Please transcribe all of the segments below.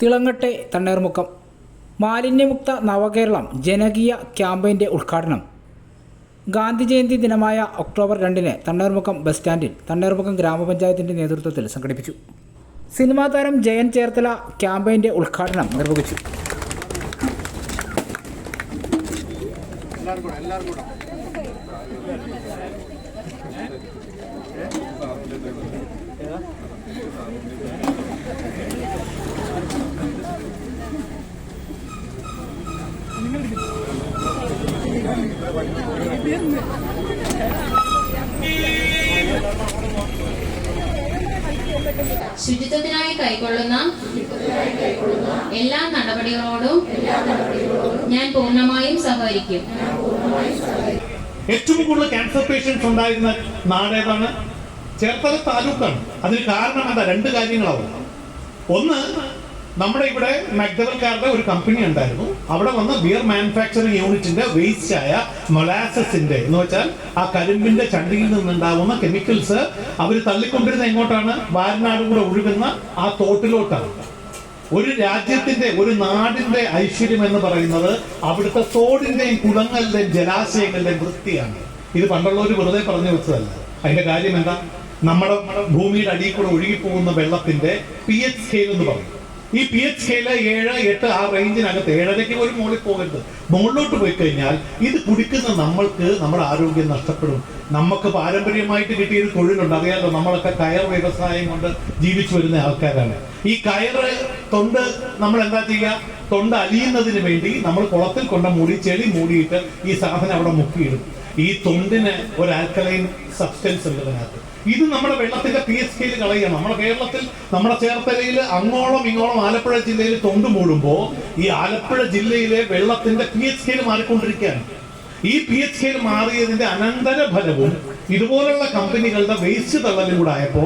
തിളങ്ങട്ടെ തണ്ണീർമുക്കം. മാലിന്യമുക്ത നവകേരളം ജനകീയ ക്യാമ്പയിന്റെ ഉദ്ഘാടനം. ഗാന്ധി ജയന്തി ദിനമായ ഒക്ടോബർ രണ്ടിന് തണ്ണീർമുക്കം ബസ് സ്റ്റാൻഡിൽ തണ്ണീർമുക്കം ഗ്രാമപഞ്ചായത്തിന്റെ നേതൃത്വത്തിൽ സംഘടിപ്പിച്ചു. സിനിമാ താരം ജയൻ ചേർത്തല ക്യാമ്പയിന്റെ ഉദ്ഘാടനം നിർവഹിച്ചു. ശുചിത്വത്തിനായി കൈക്കൊള്ളുന്ന എല്ലാ നടപടികളോടും ഞാൻ പൂർണമായും സഹകരിക്കും. ഏറ്റവും കൂടുതൽ ക്യാൻസർ പേഷ്യൻസ് ഉണ്ടായിരുന്ന നാടേതാണ് ചേർത്തല താലൂക്കാണ്. അതിന് കാരണം എന്താ? രണ്ട് കാര്യങ്ങളാവും. ഒന്ന് നമ്മുടെ ഇവിടെ മക്ഡവൽക്കാരുടെ ഒരു കമ്പനി ഉണ്ടായിരുന്നു. അവിടെ വന്ന് ബിയർ മാനുഫാക്ചറിങ് യൂണിറ്റിന്റെ വേസ്റ്റ് ആയ മൊലാസസിന്റെ എന്ന് വെച്ചാൽ ആ കരിമ്പിന്റെ ചണ്ടിയിൽ നിന്നുണ്ടാവുന്ന കെമിക്കൽസ് അവർ തള്ളിക്കൊണ്ടിരുന്ന എങ്ങോട്ടാണ്? വാരനാട് കൂടെ ഒഴുകുന്ന ആ തോട്ടിലോട്ടാണ്. ഒരു രാജ്യത്തിന്റെ ഒരു നാടിന്റെ ഐശ്വര്യം എന്ന് പറയുന്നത് അവിടുത്തെ തോടിന്റെയും കുളങ്ങളുടെയും ജലാശയങ്ങളുടെയും വൃത്തിയാണ്. ഇത് പണ്ടുള്ളവർ വെറുതെ പറഞ്ഞു വെച്ചതല്ല. അതിന്റെ കാര്യം എന്താ? നമ്മുടെ ഭൂമിയുടെ അടിയിൽ കൂടെ ഒഴുകിപ്പോകുന്ന വെള്ളത്തിന്റെ പി എച്ച് സ്കെയിൽ എന്ന് പറയും. ഈ പി എച്ച് കെയിലെ ഏഴ് എട്ട് ആ റേഞ്ചിനകത്ത് ഏഴരയ്ക്ക് ഒരു മുകളിൽ പോകരുത്. മുകളിലോട്ട് പോയി കഴിഞ്ഞാൽ ഇത് കുടിക്കുന്ന നമ്മൾക്ക് നമ്മുടെ ആരോഗ്യം നഷ്ടപ്പെടും. നമുക്ക് പാരമ്പര്യമായിട്ട് കിട്ടിയൊരു തൊഴിലുണ്ട്. അറിയാലോ നമ്മളൊക്കെ കയർ വ്യവസായം കൊണ്ട് ജീവിച്ചു വരുന്ന ആൾക്കാരാണ്. ഈ കയറ് തൊണ്ട് നമ്മൾ എന്താ ചെയ്യുക? തൊണ്ട് അലിയുന്നതിന് വേണ്ടി നമ്മൾ കുളത്തിൽ കൊണ്ട മൂടി ചെളി മൂടിയിട്ട് ഈ സാധനം അവിടെ മുക്കിയിടും. ഈ തൊണ്ടിന് ഒരു ആൽക്കലൈൻ സബ്സ്റ്റൻസ് ഉണ്ട് അതിനകത്ത്. ഇത് നമ്മുടെ വെള്ളത്തിന്റെ പി എച്ച് കെയിൽ കളയുക നമ്മുടെ കേരളത്തിൽ നമ്മുടെ ചേർത്തലയിൽ അങ്ങോളം ഇങ്ങോളം ആലപ്പുഴ ജില്ലയിൽ തൊണ്ട് മൂടുമ്പോൾ ഈ ആലപ്പുഴ ജില്ലയിലെ വെള്ളത്തിന്റെ പി എച്ച് കെയിൽ മാറിക്കൊണ്ടിരിക്കുകയാണ്. ഈ പി എച്ച് കെയിൽ മാറിയതിന്റെ അനന്തര ഫലവും ഇതുപോലുള്ള കമ്പനികളുടെ വേസ്റ്റ് തള്ളലും കൂടെ ആയപ്പോ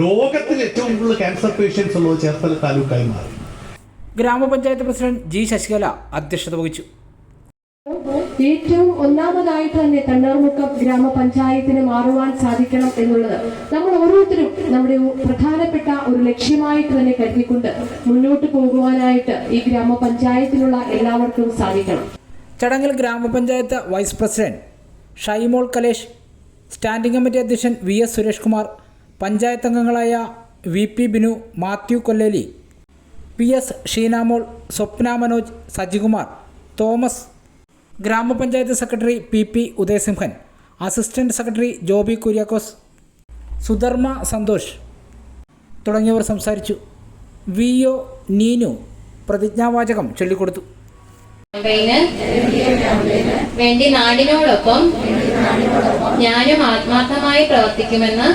ലോകത്തിൽ ഏറ്റവും കൂടുതൽ ക്യാൻസർ പേഷ്യൻസ് ഉള്ളത് ചേർത്തല താലൂക്കായി മാറി. ഗ്രാമപഞ്ചായത്ത് പ്രസിഡന്റ് ജി ശശികല അധ്യക്ഷത വഹിച്ചു. ഏറ്റവും ഒന്നാമതായിട്ട് തന്നെ തണ്ണാർമുക്കം ഗ്രാമപഞ്ചായത്തിന് മാറുവാൻ സാധിക്കണം എന്നുള്ളത് നമ്മൾ ഓരോരുത്തരും നമ്മുടെ പ്രധാനപ്പെട്ട ഒരു ലക്ഷ്യമായിട്ട് തന്നെ കരുതിക്കൊണ്ട് മുന്നോട്ട് പോകുവാനായിട്ട് ഈ ഗ്രാമപഞ്ചായത്തിലുള്ള എല്ലാവർക്കും സാധിക്കണം. ചടങ്ങിൽ ഗ്രാമപഞ്ചായത്ത് vice president Shymol Kalesh standing committee അധ്യക്ഷൻ വി എസ് സുരേഷ് കുമാർ പഞ്ചായത്ത് അംഗങ്ങളായ V P Binu Mathew Kolleli P S Sheenamol Swapna Manoj Sajikumar Thomas ഗ്രാമപഞ്ചായത്ത് secretary P P Udayasimhan assistant secretary Joby Kuriakose Sudharma Santhosh തുടങ്ങിയവർ സംസാരിച്ചു. വി ഒ നീനു പ്രതിജ്ഞാവാചകം ചൊല്ലിക്കൊടുത്തു. വേണ്ടി നാടിനോടൊപ്പം ഞാനും ആത്മാർത്ഥമായി പ്രവർത്തിക്കുമെന്ന്